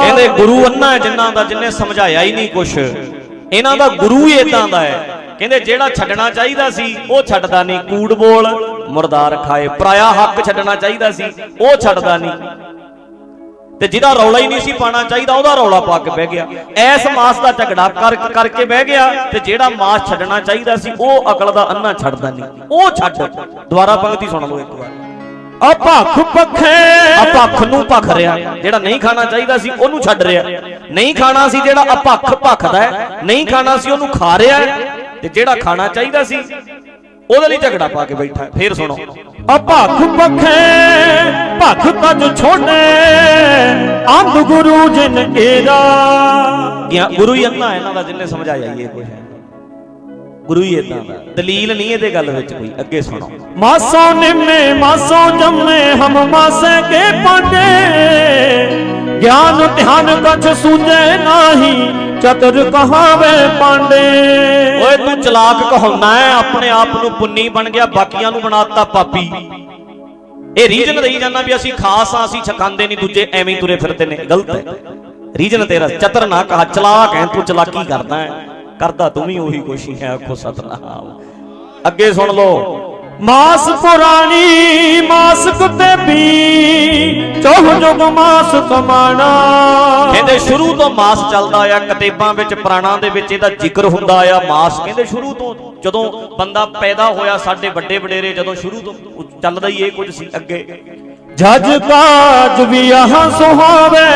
Speaker 1: ਕਹਿੰਦੇ ਗੁਰੂ ਅੰਨਾ ਜਿਨ੍ਹਾਂ ਦਾ ਜਿਨੇ ਸਮਝਾਇਆ ਹੀ ਨਹੀਂ ਕੁਛ। ਇਹਨਾਂ ਦਾ ਗੁਰੂ ਹੀ ਇਦਾਂ ਦਾ ਹੈ। ਕਹਿੰਦੇ ਜਿਹੜਾ ਛੱਡਣਾ ਚਾਹੀਦਾ ਸੀ ਉਹ ਛੱਡਦਾ ਨਹੀਂ। ਕੂੜ ਬੋਲ ਮੁਰਦਾਰ ਖਾਏ। ਪਰਾਇਆ ਹੱਕ ਛੱਡਣਾ ਚਾਹੀਦਾ ਸੀ ਉਹ ਛੱਡਦਾ ਨਹੀਂ। ਤੇ ਜਿਹਦਾ ਰੌਲਾ ਹੀ ਨਹੀਂ ਸੀ ਪਾਣਾ ਚਾਹੀਦਾ ਉਹਦਾ ਰੌਲਾ ਪਾ ਕੇ ਬਹਿ ਗਿਆ। ਐਸ ਮਾਸ ਦਾ ਝਗੜਾ ਕਰ ਕਰਕੇ ਬਹਿ ਗਿਆ ਤੇ ਜਿਹੜਾ ਮਾਸ ਛੱਡਣਾ ਚਾਹੀਦਾ ਸੀ ਉਹ ਅਕਲ ਦਾ ਅੰਨਾ ਛੱਡਦਾ ਨਹੀਂ। ਉਹ ਛੱਡ। ਦੁਬਾਰਾ ਪੰਕਤੀ ਸੁਣ ਲਓ ਇੱਕ ਵਾਰ।
Speaker 2: ਅਭਖ ਪਖੇ
Speaker 1: ਆ ਭੱਖ ਨੂੰ ਭੱਖ ਰਿਹਾ। ਜਿਹੜਾ ਨਹੀਂ ਖਾਣਾ ਚਾਹੀਦਾ ਸੀ ਉਹਨੂੰ ਛੱਡ ਰਿਹਾ। ਨਹੀਂ ਖਾਣਾ ਸੀ ਜਿਹੜਾ ਅਪੱਖ ਭੱਖਦਾ ਹੈ ਨਹੀਂ ਖਾਣਾ ਸੀ ਉਹਨੂੰ ਖਾ ਹੈ, ਤੇ ਜਿਹੜਾ ਖਾਣਾ ਚਾਹੀਦਾ ਸੀ ਉਹਦੇ ਲਈ ਝਗੜਾ ਪਾ ਕੇ ਬੈਠਾ। ਫੇਰ ਸੁਣੋ।
Speaker 2: ਅਭਖ ਪਖੇ ਭਖ ਤਜ ਛੋਟੇ ਅੰਧ ਗੁਰੂ ਜਿਨ
Speaker 1: ਗਿਆ ਗੁਰੂ ਹੀ ਅੰਨਾ ਇਹਨਾਂ ਦਾ ਜਿੰਨੇ ਸਮਝਾਇਆ ਇਹ ਕੁਝ ਹੈ ਗੁਰੂ ਹੀ ਇਦਾਂ ਦਾ। ਦਲੀਲ ਨਹੀਂ ਇਹਦੇ ਗੱਲ ਵਿੱਚ ਕੋਈ ਅੱਗੇ ਸੁਣੋ।
Speaker 2: ਮਾਸੋ ਨਿੰਮੇ ਮਾਸੋ ਜੰਮੇ ਹਮ ਮਾਸੇ ਕੇ ਪਾਂਡੇ ਗਿਆਨ ਧਿਆਨ ਕਛ ਸੂਝੇ ਨਾਹੀ ਚਤੁਰ ਕਹਾਵੇ ਪਾਂਡੇ।
Speaker 1: ਓਏ ਤੂੰ ਚਲਾਕ ਕਹਾਉਣਾ ਹੈ ਆਪਣੇ ਆਪ ਨੂੰ ਪੁੰਨੀ ਬਣ ਗਿਆ ਬਾਕੀਆਂ ਨੂੰ ਬਣਾਤਾ ਪਾਪੀ। ਇਹ ਰੀਜਨ ਦੇਈ ਜਾਂਦਾ ਵੀ ਅਸੀਂ ਖਾਸ ਆ ਅਸੀਂ ਛਕਾਂਦੇ ਨਹੀਂ ਦੂਜੇ ਐਵੇਂ ਹੀ ਤੁਰੇ ਫਿਰਦੇ ਨੇ। ਗਲਤ ਹੈ ਰੀਜਨ ਤੇਰਾ ਚਤਰ ਨਾ ਕਹਾ ਚਲਾਕ ਹੈ ਤੂੰ ਚਲਾਕੀ ਕਰਦਾ ਹੈ ਕਰਦਾ ਤੂੰ ਵੀ ਉਹੀ ਹੀ ਹੈ ਆਖੋ ਸਤਨਾਮ। ਅੱਗੇ ਸੁਣ ਲਓ।
Speaker 2: ਮਾਸ ਪੁਰਾਣੀ ਮਾਸ ਕੁੱਤੇ ਵੀ ਚੋਹ ਜੁਗ ਮਾਸ ਕਮਾਣਾ।
Speaker 1: ਕਹਿੰਦੇ ਸ਼ੁਰੂ ਤੋਂ ਮਾਸ ਚੱਲਦਾ ਆ, ਕਿਤਾਬਾਂ ਵਿੱਚ, ਪੁਰਾਣਾਂ ਦੇ ਵਿੱਚ ਇਹਦਾ ਜ਼ਿਕਰ ਹੁੰਦਾ ਆ, ਮਾਸ ਕਹਿੰਦੇ ਸ਼ੁਰੂ ਤੋਂ, ਜਦੋਂ ਬੰਦਾ ਪੈਦਾ ਹੋਇਆ, ਸਾਡੇ ਵੱਡੇ ਵਡੇਰੇ ਜਦੋਂ ਸ਼ੁਰੂ ਤੋਂ ਚੱਲਦਾ ਹੀ ਇਹ ਕੁਝ ਸੀ ਅੱਗੇ।
Speaker 2: ਜਜ ਕਾਜ ਵੀ ਆਹ ਸੁਹਾਵੇ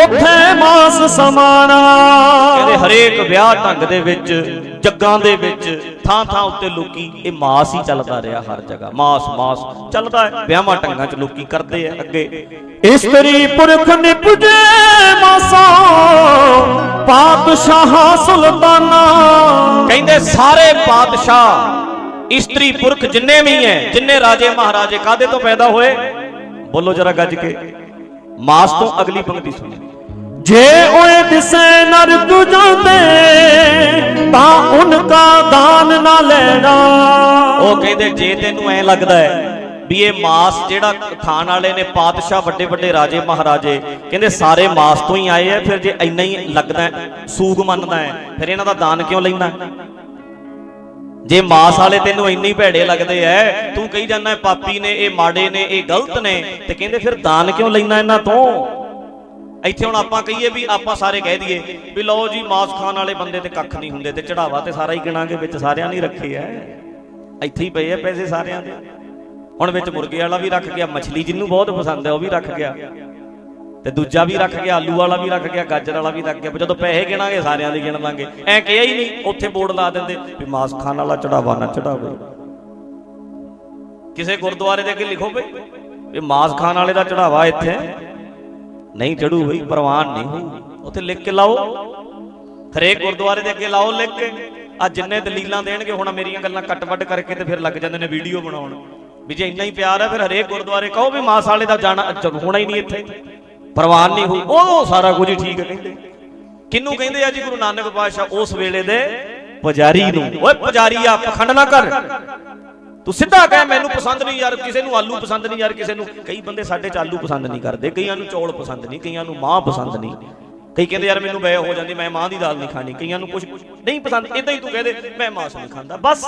Speaker 2: ਉਥੇ ਮਾਸ ਸਮਾਣਾ।
Speaker 1: ਕਹਿੰਦੇ ਹਰੇਕ ਵਿਆਹ ਢੰਗ ਦੇ ਵਿੱਚ ਜੱਗਾਂ ਦੇ ਵਿੱਚ ਥਾਂ ਥਾਂ ਉੱਤੇ ਲੋਕੀ ਇਹ ਮਾਸ ਹੀ ਚੱਲਦਾ ਰਿਹਾ ਹਰ ਜਗ੍ਹਾ। ਮਾਸ ਮਾਸ ਚੱਲਦਾ ਹੈ। ਵਿਆਹਾਂ ਢੰਗਾਂ 'ਚ ਲੋਕੀ ਕਰਦੇ ਆ ਅੱਗੇ।
Speaker 2: ਇਸਤਰੀ ਪੁਰਖ ਨਿਪਜੇ ਮਾਸਾ ਪਾਤਸ਼ਾਹ ਸੁਲਤਾਨਾ।
Speaker 1: ਕਹਿੰਦੇ ਸਾਰੇ ਬਾਦਸ਼ਾਹ ਇਸਤਰੀ ਪੁਰਖ ਜਿੰਨੇ ਵੀ ਹੈ ਜਿੰਨੇ ਰਾਜੇ ਮਹਾਰਾਜੇ ਕਾਦੇ ਤੋਂ ਪੈਦਾ ਹੋਏ? ਬੋਲੋ ਜਰਾ ਗੱਜ ਕੇ। ਮਾਸ ਤੋਂ ਅਗਲੀ ਪੰਕਤੀ ਸੁਣੋ।
Speaker 2: ਜੇ ਓਏ ਦਿਸੇ ਨਰਕ ਜਾਂਦੇ ਤਾਂ ਉਨਕਾ ਦਾਨ ਨਾ ਲੈਣਾ।
Speaker 1: ਉਹ ਕਹਿੰਦੇ ਜੇ ਤੈਨੂੰ ਐ ਲੱਗਦਾ ਹੈ ਵੀ ਇਹ ਮਾਸ ਜਿਹੜਾ ਖਾਣ ਵਾਲੇ ਨੇ ਪਾਤਸ਼ਾਹ ਵੱਡੇ ਵੱਡੇ ਰਾਜੇ ਮਹਾਰਾਜੇ ਕਹਿੰਦੇ ਸਾਰੇ ਮਾਸ ਤੋਂ ਹੀ ਆਏ ਆ ਫਿਰ ਜੇ ਇੰਨਾ ਹੀ ਲੱਗਦਾ ਸੂਗ ਮੰਨਦਾ ਹੈ ਫਿਰ ਇਹਨਾਂ ਦਾ ਦਾਨ ਕਿਉਂ ਲੈਂਦਾ ਜੇ ਮਾਸ ਵਾਲੇ ਤੈਨੂੰ ਇੰਨੇ ਭੈੜੇ ਲੱਗਦੇ ਐ, ਤੂੰ ਕਹੀ ਜਾਂਦਾ ਪਾਪੀ ਨੇ, ਇਹ ਮਾੜੇ ਨੇ, ਇਹ ਗਲਤ ਨੇ, ਤੇ ਕਹਿੰਦੇ ਫਿਰ ਦਾਨ ਕਿਉਂ ਲੈਂਦਾ ਇਹਨਾਂ ਤੋਂ? ਇੱਥੇ ਹੁਣ ਆਪਾਂ ਕਹੀਏ ਵੀ ਆਪਾਂ ਸਾਰੇ ਕਹਿ ਦਈਏ ਵੀ ਲਓ ਜੀ, ਮਾਸ ਖਾਣ ਵਾਲੇ ਬੰਦੇ ਤੇ ਕੱਖ ਨਹੀਂ ਹੁੰਦੇ, ਤੇ ਚੜਾਵਾ ਤੇ ਸਾਰਾ ਹੀ ਗਿਣਾਂਗੇ, ਵਿੱਚ ਸਾਰਿਆਂ ਨੇ ਰੱਖੇ ਐ। ਇੱਥੇ ਹੀ ਪਏ ਆ ਪੈਸੇ ਸਾਰਿਆਂ ਦੇ। ਹੁਣ ਵਿੱਚ ਮੁਰਗੇ ਵਾਲਾ ਵੀ ਰੱਖ ਗਿਆ, ਮੱਛਲੀ ਜਿਹਨੂੰ ਬਹੁਤ ਪਸੰਦ ਹੈ ਉਹ ਵੀ ਰੱਖ ਗਿਆ। ਤੇ ਦੂਜਾ ਵੀ ਰੱਖ ਗਿਆ, ਆਲੂ ਵਾਲਾ ਵੀ ਰੱਖ ਗਿਆ, ਗਾਜਰ ਵਾਲਾ ਵੀ ਰੱਖ ਗਿਆ। ਜਦੋਂ ਪੈਸੇ ਗਿਣਾਂਗੇ, ਸਾਰਿਆਂ ਦੇ ਗਿਣ ਲਾਂਗੇ। ਐ ਕਿਹਾ ਹੀ ਨਹੀਂ, ਉੱਥੇ ਬੋਰਡ ਲਾ ਦਿੰਦੇ, ਵੀ ਮਾਸ ਖਾਣ ਵਾਲਾ ਚੜਾਵਾ ਨਾ ਚੜਾਵੇ। ਕਿਸੇ ਗੁਰਦੁਆਰੇ ਦੇ ਅੱਗੇ ਲਿਖੋ ਬਈ ਵੀ ਮਾਸ ਖਾਣ ਵਾਲੇ ਦਾ ਚੜਾਵਾ ਇੱਥੇ ਨਹੀਂ ਚੜੂ ਬਈ ਪ੍ਰਵਾਨ ਨਹੀਂ ਹੋਊ ਉੱਥੇ ਲਿਖ ਕੇ ਲਾਓ। ਹਰੇਕ ਗੁਰਦੁਆਰੇ ਦੇ ਅੱਗੇ ਲਾਓ ਲਿਖ ਕੇ। ਆ ਜਿੰਨੇ ਦਲੀਲਾਂ ਦੇਣਗੇ, ਹੁਣ ਮੇਰੀਆਂ ਗੱਲਾਂ ਕੱਟ-ਵੱਟ ਕਰਕੇ ਤੇ ਫਿਰ ਲੱਗ ਜਾਂਦੇ ਨੇ ਵੀਡੀਓ ਬਣਾਉਣ। ਵੀ ਜੇ ਇੰਨਾ ਹੀ ਪਿਆਰ ਹੈ, ਫਿਰ ਹਰੇਕ ਗੁਰਦੁਆਰੇ ਕਹੋ ਵੀ ਮਾਸ ਵਾਲੇ ਦਾ ਜਾਣਾ ਜ- ਹੋਣਾ ਹੀ ਨਹੀਂ ਇੱਥੇ। ਪ੍ਰਵਾਨ ਨਹੀਂ ਹੋਊ ਉਹ ਸਾਰਾ ਕੁਝ ਠੀਕ ਕਹਿੰਦੇ। ਕਿਹਨੂੰ ਕਹਿੰਦੇ ਆ ਜੀ ਗੁਰੂ ਨਾਨਕ ਪਾਤਸ਼ਾਹ? ਉਸ ਵੇਲੇ ਦੇ ਪੁਜਾਰੀ ਨੂੰ। ਓਏ ਪੁਜਾਰੀ ਪਖੰਡ ਨਾ ਕਰ। ਤੂੰ ਸਿੱਧਾ ਕਹਿ, ਮੈਨੂੰ ਪਸੰਦ ਨਹੀਂ ਯਾਰ, ਕਿਸੇ ਨੂੰ ਆਲੂ ਪਸੰਦ ਨਹੀਂ ਯਾਰ, ਕਿਸੇ ਨੂੰ। ਕਈ ਬੰਦੇ ਸਾਡੇ ਚ ਆਲੂ ਪਸੰਦ ਨਹੀਂ ਕਰਦੇ, ਕਈਆਂ ਨੂੰ ਚੌਲ ਪਸੰਦ ਨਹੀਂ, ਕਈਆਂ ਨੂੰ ਮਾਂ ਪਸੰਦ ਨਹੀਂ। ਕਈ ਕਹਿੰਦੇ, ਯਾਰ ਮੈਨੂੰ ਬੈ ਹੋ ਜਾਂਦੀ, ਮੈਂ ਮਾਂ ਦੀ ਦਾਲ ਨਹੀਂ ਖਾਣੀ। ਕਈਆਂ ਨੂੰ ਕੁਝ ਨਹੀਂ ਪਸੰਦ ਇਦਾਂ ਹੀ ਤੂੰ ਕਹਦੇ ਮੈਂ ਮਾਸ ਨਹੀਂ ਖਾਂਦਾ, ਬਸ।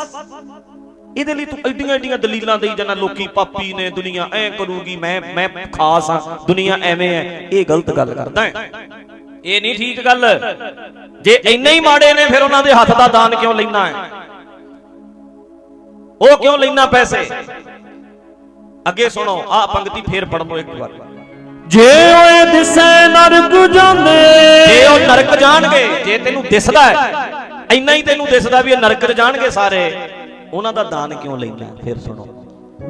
Speaker 1: ਇਹਦੇ ਲਈ ਤੂੰ ਐਡੀਆਂ ਐਡੀਆਂ ਦਲੀਲਾਂ ਦੇਈ ਜਾਣਾ ਲੋਕੀ ਪਾਪੀ ਨੇ ਦੁਨੀਆ ਐ ਕਰੂਗੀ ਮੈਂ ਮੈਂ ਖਾਸ ਆ ਦੁਨੀਆ ਐਵੇਂ ਹੈ ਇਹ ਗਲਤ ਗੱਲ ਕਰਦਾ ਹੈ। ਇਹ ਨਹੀਂ ਠੀਕ ਗੱਲ। ਜੇ ਇੰਨੇ ਹੀ ਮਾੜੇ ਨੇ ਫਿਰ ਉਹਨਾਂ ਦੇ ਹੱਥ ਦਾ ਦਾਨ ਕਿਉਂ ਲੈਣਾ ਹੈ? ਉਹ ਕਿਉਂ ਲੈਣਾ ਪੈਸੇ? ਅੱਗੇ ਸੁਣੋ ਆ ਪੰਕਤੀ ਫੇਰ ਪੜ੍ਹ ਲਓ ਇੱਕ ਵਾਰ।
Speaker 2: ਜੇ ਓਏ ਦਿਸੇ ਨਰਕ ਜਾਂਦੇ।
Speaker 1: ਜੇ ਉਹ ਨਰਕ ਜਾਣਗੇ ਜੇ ਤੈਨੂੰ ਦਿਸਦਾ ਹੈ ਇੰਨਾ ਹੀ ਤੈਨੂੰ ਦਿਸਦਾ ਵੀ ਇਹ ਨਰਕ ਜਾਣਗੇ ਸਾਰੇ। ਉਹਨਾਂ ਦਾ ਦਾਨ ਕਿਉਂ ਲੈਣਾ ਫਿਰ ਸੁਣੋ।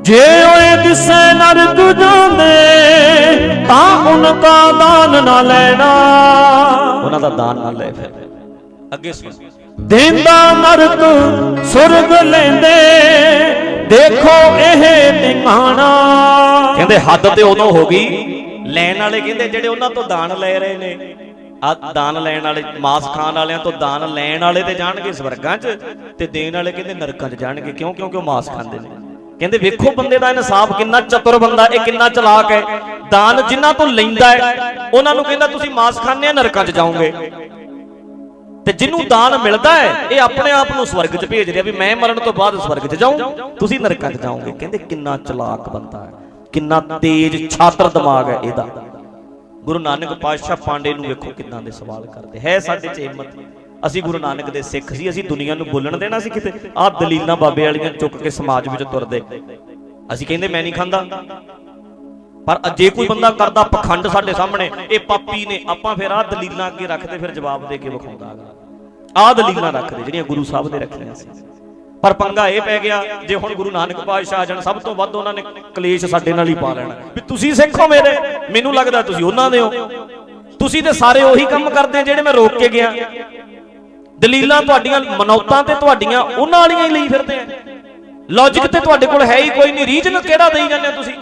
Speaker 2: ਜੇ ਓਏ ਦਿਸੇ ਨਰਕ ਜਾਂਦੇ ਤਾਂ ਉਨਕਾ ਦਾਨ ਨਾ ਲੈਣਾ।
Speaker 1: ਉਹਨਾਂ ਦਾ ਦਾਨ ਨਾ ਲੈ ਫਿਰ। ਅੱਗੇ ਸੁਣ।
Speaker 2: ਦਿੰਦਾ ਨਰਕ ਸੁਰਗ ਲੈਂਦੇ ਦੇਖੋ ਇਹ ਟਿਕਾਣਾ।
Speaker 1: ਕਹਿੰਦੇ ਹੱਦ ਤੇ ਉਦੋਂ ਹੋ ਗਈ। ਲੈਣ ਵਾਲੇ ਕਹਿੰਦੇ ਜਿਹੜੇ ਉਹਨਾਂ ਤੋਂ ਦਾਨ ਲੈ ਰਹੇ ਨੇ। ਆ ਦਾਨ ਲੈਣ ਵਾਲੇ, ਮਾਸ ਖਾਣ ਵਾਲਿਆਂ ਤੋਂ ਦਾਨ ਲੈਣ ਵਾਲੇ ਤੇ ਜਾਣਗੇ ਸਵਰਗਾਂ 'ਚ ਤੇ ਦੇਣ ਵਾਲੇ ਕਹਿੰਦੇ ਨਰਕਾਂ 'ਚ ਜਾਣਗੇ। ਕਿਉਂ? ਕਿਉਂਕਿ ਉਹ ਮਾਸ ਖਾਂਦੇ ਨੇ? ਕਹਿੰਦੇ ਵੇਖੋ ਬੰਦੇ ਦਾ ਇਨਸਾਫ ਕਿੰਨਾ ਚਤੁਰ ਬੰਦਾ ਇਹ ਕਿੰਨਾ ਚਲਾਕ ਹੈ। ਦਾਨ ਜਿਨ੍ਹਾਂ ਤੋਂ ਲੈਂਦਾ ਹੈ, ਉਹਨਾਂ ਨੂੰ ਕਹਿੰਦਾ ਤੁਸੀਂ ਮਾਸ ਖਾਣੇ ਨਰਕਾਂ 'ਚ ਜਾਓਗੇ। ਤੇ ਜਿਹਨੂੰ ਦਾਨ ਮਿਲਦਾ ਹੈ, ਇਹ ਆਪਣੇ ਆਪ ਨੂੰ ਸਵਰਗ 'ਚ ਭੇਜ ਰਿਹਾ ਵੀ ਮੈਂ ਮਰਨ ਤੋਂ ਬਾਅਦ ਸਵਰਗ 'ਚ ਜਾਊਂ, ਤੁਸੀਂ ਨਰਕਾਂ 'ਚ ਜਾਓਗੇ। ਕਹਿੰਦੇ ਕਿੰਨਾ ਚਲਾਕ ਬੰਦਾ ਹੈ, ਕਿੰਨਾ ਤੇਜ਼ ਛਾਤਰ ਦਿਮਾਗ ਹੈ ਇਹਦਾ। ਗੁਰੂ ਨਾਨਕ ਪਾਤਸ਼ਾਹ ਪਾਂਡੇ ਨੂੰ ਵੇਖੋ ਕਿੰਨਾ ਦੇ ਸਵਾਲ ਕਰਦੇ। ਹੈ ਸਾਡੇ 'ਚ ਹਿੰਮਤ? ਅਸੀਂ ਗੁਰੂ ਨਾਨਕ ਦੇ ਸਿੱਖ ਸੀ, ਅਸੀਂ ਦੁਨੀਆ ਨੂੰ ਬੋਲਣ ਦੇਣਾ ਸੀ ਕਿਤੇ? ਆਹ ਦਲੀਲਾਂ ਬਾਬੇ ਵਾਲੀਆਂ ਚੁੱਕ ਕੇ ਸਮਾਜ ਵਿੱਚ ਤੁਰਦੇ। ਅਸੀਂ ਕਹਿੰਦੇ, ਮੈਂ ਨਹੀਂ ਖਾਂਦਾ। ਪਰ ਜੇ ਕੋਈ ਬੰਦਾ ਕਰਦਾ ਪਖੰਡ ਸਾਡੇ ਸਾਹਮਣੇ, ਇਹ ਪਾਪੀ ਨੇ, ਆਪਾਂ ਫਿਰ ਆਹ ਦਲੀਲਾਂ ਅੱਗੇ ਰੱਖਦੇ ਫਿਰ ਜਵਾਬ ਦੇ ਕੇ ਵਿਖਾਉਂਦਾ ਆਹ ਦਲੀਲਾਂ ਰੱਖਦੇ, ਜਿਹੜੀਆਂ ਗੁਰੂ ਸਾਹਿਬ ਦੇ ਰੱਖੀਆਂ ਸੀ। ਪਰ ਪੰਗਾ ਇਹ ਪੈ ਗਿਆ, ਜੇ ਹੁਣ ਗੁਰੂ ਨਾਨਕ ਪਾਤਸ਼ਾਹ ਆ ਜਾਣ, ਸਭ ਤੋਂ ਵੱਧ ਉਹਨਾਂ ਨੇ ਕਲੇਸ਼ ਸਾਡੇ ਨਾਲ ਹੀ ਪਾ ਲੈਣਾ। ਵੀ ਤੁਸੀਂ ਸਿੱਖ ਹੋ ਮੇਰੇ, ਮੈਨੂੰ ਲੱਗਦਾ ਤੁਸੀਂ ਉਹਨਾਂ ਦੇ ਹੋ। ਤੁਸੀਂ ਤੇ ਸਾਰੇ ਉਹੀ ਕੰਮ ਕਰਦੇ ਜਿਹੜੇ ਮੈਂ ਰੋਕ ਕੇ ਗਿਆ। ਦਲੀਲਾਂ ਤੁਹਾਡੀਆਂ, ਮਨੌਤਾਂ ਤੇ ਤੁਹਾਡੀਆਂ, ਉਹਨਾਂ ਵਾਲੀਆਂ ਹੀ ਲਈ ਫਿਰਦੇ ਆ। ਲੌਜੀਕ ਤੇ ਤੁਹਾਡੇ ਕੋਲ ਹੈ ਹੀ ਕੋਈ ਨਹੀਂ। ਰੀਜਨ ਕਿਹੜਾ ਦੇਈ ਜਾਂਦੇ ਹੋ ਤੁਸੀਂ?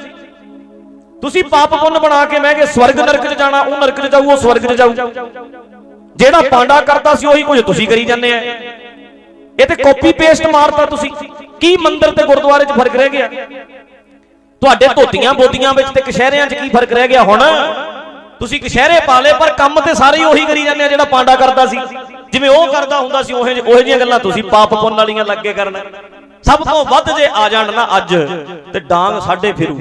Speaker 1: ਤੁਸੀਂ ਪਾਪ ਪੁੰਨ ਬਣਾ ਕੇ ਮੈਂ ਕਿ ਸਵਰਗ ਨਰਕ 'ਚ ਜਾਣਾ, ਉਹ ਨਰਕ 'ਚ ਜਾਊ, ਉਹ ਸਵਰਗ 'ਚ ਜਾਊ। ਜਿਹੜਾ ਪਾਂਡਾ ਕਰਦਾ ਸੀ, ਉਹੀ ਕੁਝ ਤੁਸੀਂ ਕਰੀ ਜਾਂਦੇ ਆ। ਇਹ ਤੇ ਕਾਪੀ ਪੇਸਟ ਮਾਰਤਾ ਤੁਸੀਂ। ਕੀ ਮੰਦਿਰ ਤੇ ਗੁਰਦੁਆਰੇ 'ਚ ਫ਼ਰਕ ਰਹਿ ਗਿਆ? ਤੁਹਾਡੇ ਧੋਤੀਆਂ ਬੋਤੀਆਂ ਵਿੱਚ ਤੇ ਕਸ਼ਹਿਰਿਆਂ 'ਚ ਕੀ ਫ਼ਰਕ ਰਹਿ ਗਿਆ ਹੁਣ? ਤੁਸੀਂ ਕਸ਼ਹਿਰੇ ਪਾ ਲਏ, ਪਰ ਕੰਮ ਤੇ ਸਾਰੇ ਉਹੀ ਕਰੀ ਜਾਂਦੇ ਆ ਜਿਹੜਾ ਪਾਂਡਾ ਕਰਦਾ ਸੀ। ਜਿਵੇਂ ਉਹ ਕਰਦਾ ਹੁੰਦਾ ਸੀ, ਉਹੇ ਉਹੇ ਜਿਹੀਆਂ ਗੱਲਾਂ ਤੁਸੀਂ ਪਾਪ ਪੁੰਨ ਵਾਲੀਆਂ ਲੱਗੇ ਕਰਨ। ਸਭ ਤੋਂ ਵੱਧ ਜੇ ਆ ਜਾਣ ਨਾ ਅੱਜ, ਤੇ ਡਾਂਗ ਸਾਡੇ ਫਿਰੂ।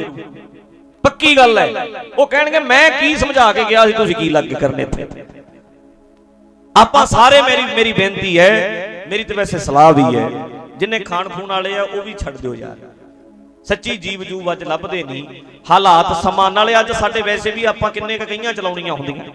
Speaker 1: ਪੱਕੀ ਗੱਲ ਹੈ। ਉਹ ਕਹਿਣਗੇ, ਮੈਂ ਕੀ ਸਮਝਾ ਕੇ ਗਿਆ ਸੀ, ਤੁਸੀਂ ਕੀ ਲੱਗ ਕਰਨੇ ਇੱਥੇ ਆਪਾਂ ਸਾਰੇ ਮੇਰੀ ਮੇਰੀ ਬੇਨਤੀ ਹੈ ਮੇਰੀ ਤੇ ਵੈਸੇ ਸਲਾਹ ਵੀ ਹੈ, ਜਿੰਨੇ ਖਾਣ ਖੂਣ ਵਾਲੇ ਆ, ਉਹ ਵੀ ਛੱਡ ਦਿਓ ਯਾਰ। ਸੱਚੀ ਜੀਵ ਜੂਬ ਅੱਜ ਲੱਭਦੇ ਨਹੀਂ। ਹਾਲਾਤ ਸਮਾਨ ਨਾਲੇ ਅੱਜ ਸਾਡੇ ਵੈਸੇ ਵੀ ਆਪਾਂ ਕਿੰਨੇ ਕੁ ਕਈਆਂ ਚਲਾਉਣੀਆਂ ਹੁੰਦੀਆਂ।